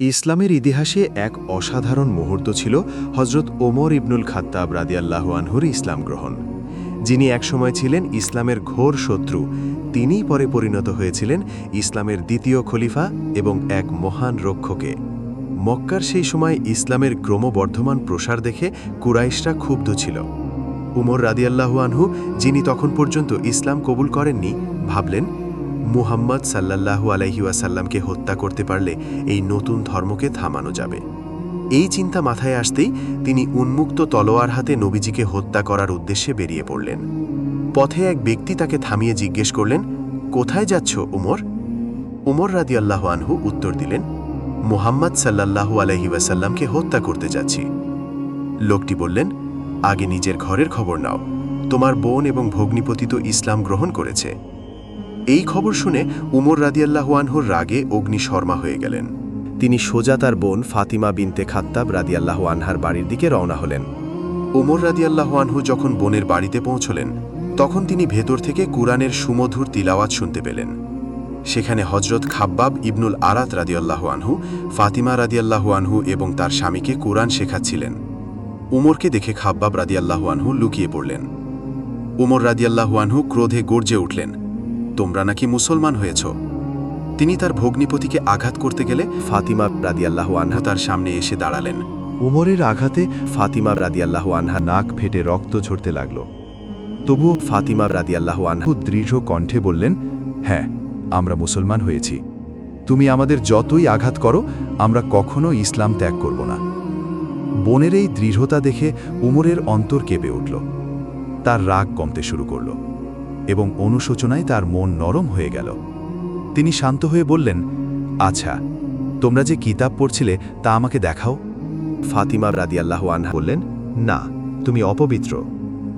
ইসলামের ইতিহাসে এক অসাধারণ মুহূর্ত ছিল হজরত ওমর ইবনুল খাত্তাব রাদিয়াল্লাহু আনহুর ইসলাম গ্রহণ। যিনি একসময় ছিলেন ইসলামের ঘোর শত্রু, তিনিই পরে পরিণত হয়েছিলেন ইসলামের দ্বিতীয় খলিফা এবং এক মহান রক্ষকে। মক্কার সেই সময় ইসলামের ক্রমবর্ধমান প্রসার দেখে কুরাইশরা ক্ষুব্ধ ছিল। উমর রাদিয়াল্লাহু আনহু, যিনি তখন পর্যন্ত ইসলাম কবুল করেননি, ভাবলেন মুহাম্মদ সাল্লাল্লাহু আলাইহি ওয়াসাল্লামকে হত্যা করতে পারলে এই নতুন ধর্মকে থামানো যাবে। এই চিন্তা মাথায় আসতেই তিনি উন্মুক্ত তলোয়ার হাতে নবীজিকে হত্যা করার উদ্দেশ্যে বেরিয়ে পড়লেন। পথে এক ব্যক্তি তাকে থামিয়ে জিজ্ঞেস করলেন, কোথায় যাচ্ছ, উমর? উমর রাদিয়াল্লাহু আনহু উত্তর দিলেন, মুহাম্মদ সাল্লাল্লাহু আলাইহি ওয়াসাল্লামকে হত্যা করতে যাচ্ছি। লোকটি বললেন, আগে নিজের ঘরের খবর নাও। তোমার বোন এবং ভগ্নিপতি তো ইসলাম গ্রহণ করেছে। এই খবর শুনে উমর রাদিয়াল্লাহু আনহুর রাগে অগ্নিশর্মা হয়ে গেলেন। তিনি সোজা তার বোন ফাতিমা বিনতে খাত্তাব রাদিয়াল্লাহু আনহার বাড়ির দিকে রওনা হলেন। উমর রাদিয়াল্লাহু আনহু যখন বোনের বাড়িতে পৌঁছলেন, তখন তিনি ভেতর থেকে কুরআনের সুমধুর তিলাওয়াত শুনতে পেলেন। সেখানে হজরত খাব্বাব ইবনুল আরাত রাদিয়াল্লাহু আনহু, ফাতিমা রাদিয়াল্লাহু আনহু এবং তার স্বামীকে কুরআন শেখাচ্ছিলেন। উমরকে দেখে খাব্বাব রাদিয়াল্লাহু আনহু লুকিয়ে পড়লেন। উমর রাদিয়াল্লাহু আনহু ক্রোধে গর্জে উঠলেন। তোমরা নাকি মুসলমান হয়েছ? তিনি তার ভগ্নিপতিকে আঘাত করতে গেলে ফাতিমা রাদিয়াল্লাহু আনহা তার সামনে এসে দাঁড়ালেন। উমরের আঘাতে ফাতিমা রাদিয়াল্লাহু আনহা নাক ফেটে রক্ত ঝরতে লাগল। তবুও ফাতিমা রাদিয়াল্লাহু আনহু দৃঢ় কণ্ঠে বললেন হ্যাঁ আমরা মুসলমান হয়েছি। তুমি আমাদের যতই আঘাত করো, আমরা কখনো ইসলাম ত্যাগ করব না। বোনের এই দৃঢ়তা দেখে উমরের অন্তর কেঁপে উঠল। তার রাগ কমতে শুরু করল। এবং অনুশোচনায় তার মন নরম হয়ে গেল। তিনি শান্ত হয়ে বললেন আচ্ছা তোমরা যে কিতাব পড়ছিলে তা আমাকে দেখাও। ফাতিমা রাদিয়াল্লাহ আনহা বললেন, না, তুমি অপবিত্র।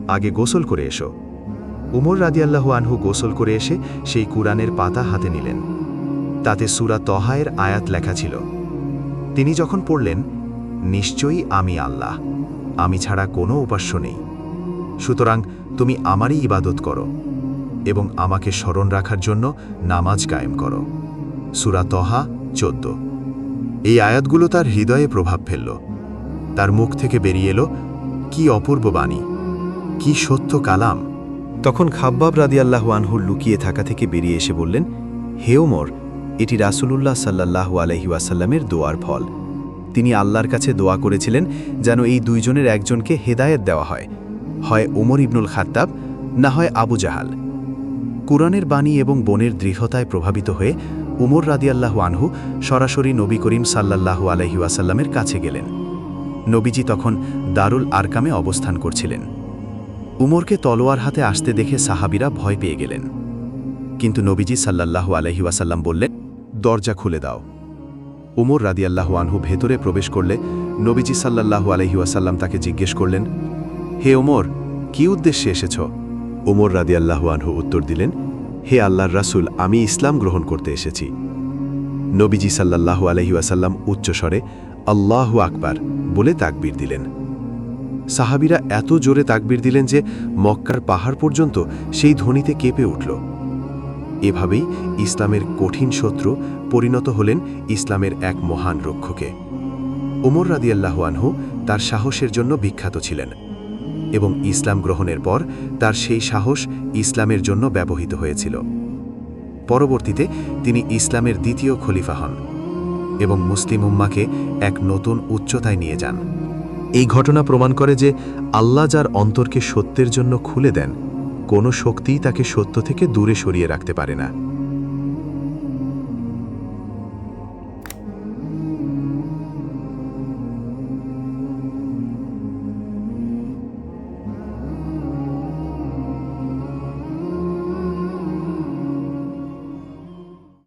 আগে গোসল করে এসো। উমর রাদিয়াল্লাহ আনহু গোসল করে এসে সেই কুরআনের পাতা হাতে নিলেন। তাতে সুরা তহায়ের আয়াত লেখা ছিল। তিনি যখন পড়লেন, নিশ্চয়ই আমি আল্লাহ, আমি ছাড়া কোনো উপাস্য নেই। সুতরাং তুমি আমারই ইবাদত করো এবং আমাকে স্মরণ রাখার জন্য নামাজ কায়েম করো। সুরা তহা চোদ্দ। এই আয়াতগুলো তার হৃদয়ে প্রভাব ফেলল। তার মুখ থেকে বেরিয়ে এলো, কি অপূর্ব বাণী, কি সত্য কালাম। তখন খাব্বাব রাদিয়াল্লাহ আনহুর লুকিয়ে থাকা থেকে বেরিয়ে এসে বললেন, হে ওমর, এটি রাসূলুল্লাহ সাল্লাল্লাহু আলহি ওয়াসাল্লামের দোয়ার ফল। তিনি আল্লাহর কাছে দোয়া করেছিলেন যেন এই দুইজনের একজনকে হেদায়েত দেওয়া হয়। হয় ওমর ইবনুল খাত্তাব, না হয় আবু জাহাল। কুরআনের বাণী এবং বনের দৃঢ়তায় প্রভাবিত হয়ে উমর রাদিয়াল্লাহু আনহু সরাসরি নবী করিম সাল্লাল্লাহু আলহি ওয়াসাল্লামের কাছে গেলেন। নবীজি তখন দারুল আরকামে অবস্থান করছিলেন। উমরকে তলোয়ার হাতে আসতে দেখে সাহাবিরা ভয় পেয়ে গেলেন। কিন্তু নবীজি সাল্লাল্লাহু আলহি ওয়াসাল্লাম বললেন, দরজা খুলে দাও। উমর রাদিয়াল্লাহু আনহু ভেতরে প্রবেশ করলে নবীজি সাল্লাল্লাহু আলহি ওয়াসাল্লাম তাকে জিজ্ঞেস করলেন হে ওমর, কি উদ্দেশ্যে এসেছ? ওমর রাদিয়াল্লাহু আনহু উত্তর দিলেন, হে আল্লাহর রাসূল, আমি ইসলাম গ্রহণ করতে এসেছি। নবীজি সাল্লাল্লাহু আলহি ওয়াসাল্লাম উচ্চস্বরে, আল্লাহু আকবার বলে তাকবীর দিলেন। সাহাবিরা এত জোরে তাকবীর দিলেন যে মক্কার পাহাড় পর্যন্ত সেই ধ্বনিতে কেঁপে উঠল। এভাবেই ইসলামের কঠিন শত্রু পরিণত হলেন ইসলামের এক মহান রক্ষকে। ওমর রাদিয়াল্লাহু আনহু তার সাহসের জন্য বিখ্যাত ছিলেন। এবং ইসলাম গ্রহণের পর তার সেই সাহস ইসলামের জন্য ব্যবহৃত হয়েছিল। পরবর্তীতে তিনি ইসলামের দ্বিতীয় খলিফা হন এবং মুসলিম উম্মাকে এক নতুন উচ্চতায় নিয়ে যান। এই ঘটনা প্রমাণ করে যে আল্লাহ যার অন্তরকে সত্যের জন্য খুলে দেন, কোনো শক্তিই তাকে সত্য থেকে দূরে সরিয়ে রাখতে পারে না।